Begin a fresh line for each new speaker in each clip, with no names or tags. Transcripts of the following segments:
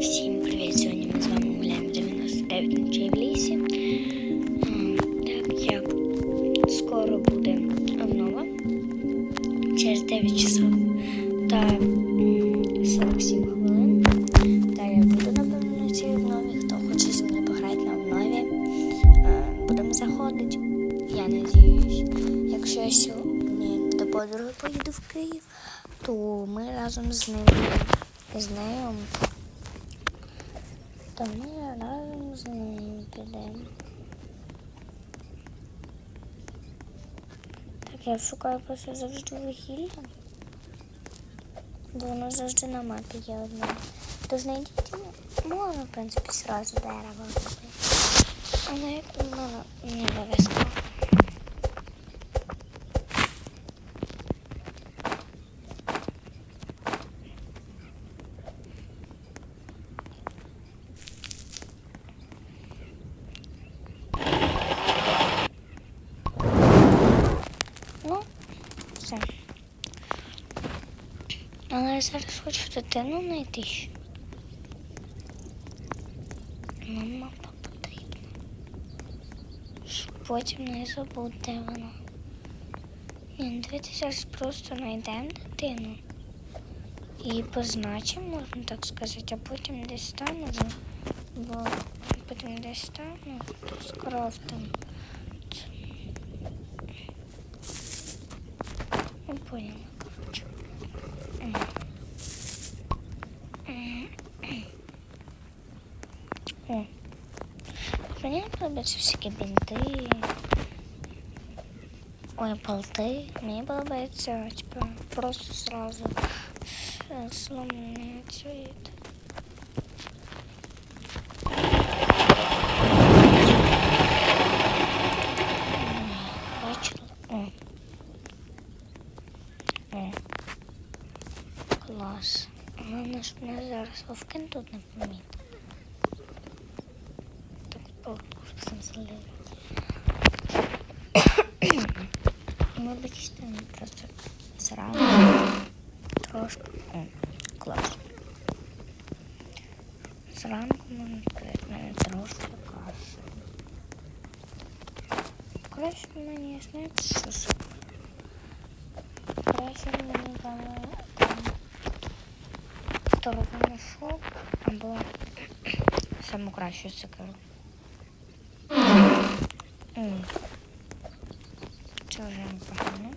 Всім привіт! Сьогодні ми з вами гуляємо 99 ночей в лісі. Так як скоро буде обнова через 9 часов та м, 47 хвилин. Та я буду напевно на цій обнові. Хто хоче зі мною пограти на обнові, е, будемо заходити. Я надіюсь, якщо я сьогодні до подруги поїду в Київ, то ми разом з нею з нею то ми разом з нею підемо. Так, я шукаю просто завжди вугілля. Бо воно завжди на мапі є одне. Тож знайдіть можна, в принципі, сразу дерево робити. Але як у мене не обов'язково. Ну, все. Але я зараз хочу дитину знайти. мапа потрібна. Щоб потім не забути, де вона. Ні, ну давайте зараз просто знайдемо дитину. І позначимо, можна так сказати, а потім десь станемо, бо потім десь станемо, то скрафтимо. Не поняла, О. Мені подобаються всякі бінти. Ой, болти. Мені подобається, типа, просто сразу э, сломанный цвет. Головне, щоб мене зараз вовкин тут не помітив. Так, о, сам залив. Вибачте, ми просто зранку трошки. О, клас. Зранку сказати, мене трошки каші. Краще мені, знаєте, що? Краще мені там второго мішок або саму кращу цукеру. М. Це вже непогано.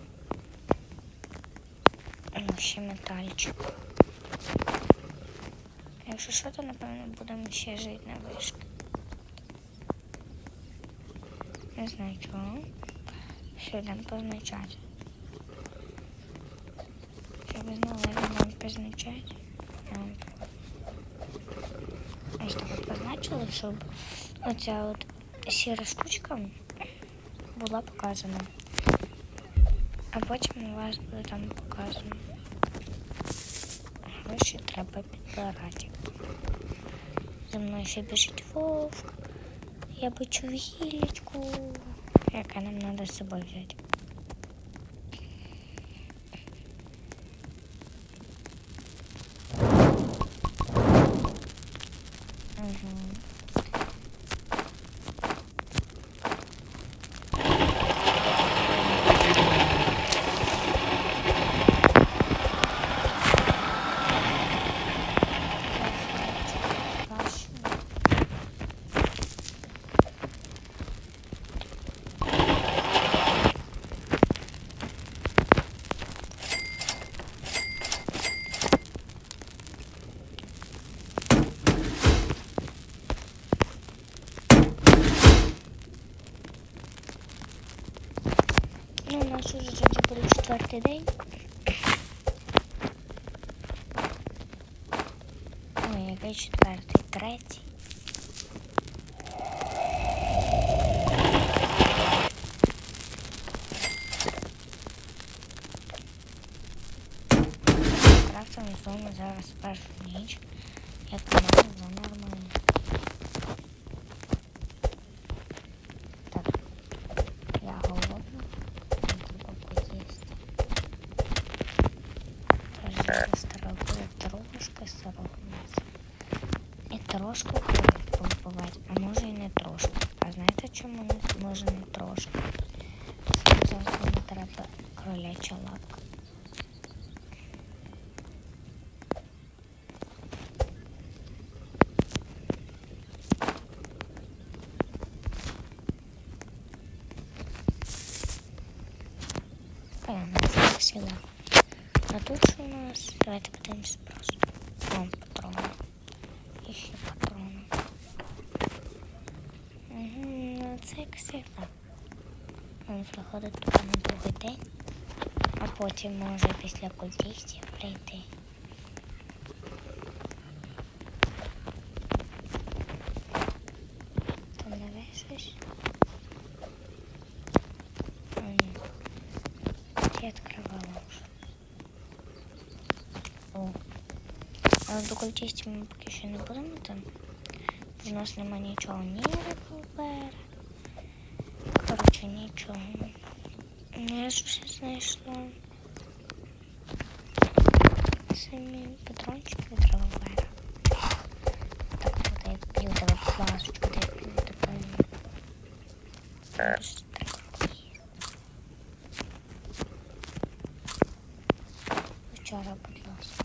О, ще метальчик. Якщо що, то напевно будемо ще жити на вишки. Не знаю чого. Все, йдемо позначати. Щоб як нам позначати. Ось так от позначили, щоб оця от сіра штучка була показана. А потім у вас буде там показано. Гроші треба підбирати. За мною ще біжить вовк. Я бачу гілечку, яка нам треба з собою взяти. Угу. Ну, у нас уже тоді четвертий день. Ой, який четвертий, третій. Крафтом з вами зараз першу ніч. Як вже нормально. Так, я голодна. Треба поїсти. Кажется, старого трошки старого м'яса. трошки побувати, а може і не трошки. А знаєте чому не може не трошки? Зараз мені треба кроляча лапка. О, у нас так сюди. А тут у нас? Давайте подивимося просто. Вон патроны. Еще патроны. Угу, ну це як завжди. Він приходить тут на другий день, а потім може після культистів прийти. Там не щось? А, ні. Я відкривала вже. О. Але до культистів ми поки що не будемо там. У нас нема нічого, ні револьвера. Коротше, нічого. Ну, я ж все знайшла. Самі патрончики від револьвера. Так, буде як п'ю тебе плашечку, де я п'ю так. Вчора, будь ласка.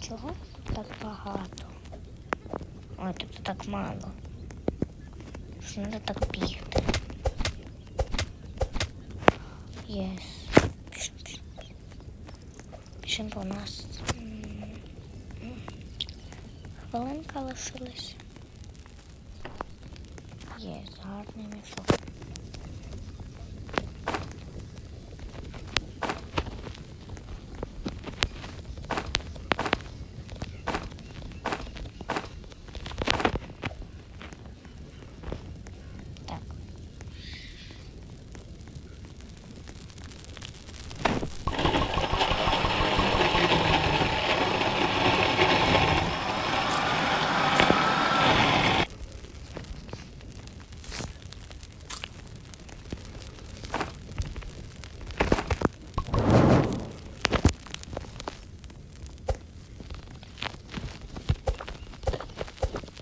Чого так багато? Ой, тут так мало. Що треба так бігти. Єс. Пішим. Пішим, нас хвилинка лишилась. Єс, гарний мішок. Так.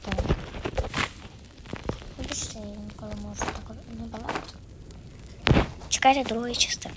Так. Більше я інколи можу так не балакати. Чекайте другої частини.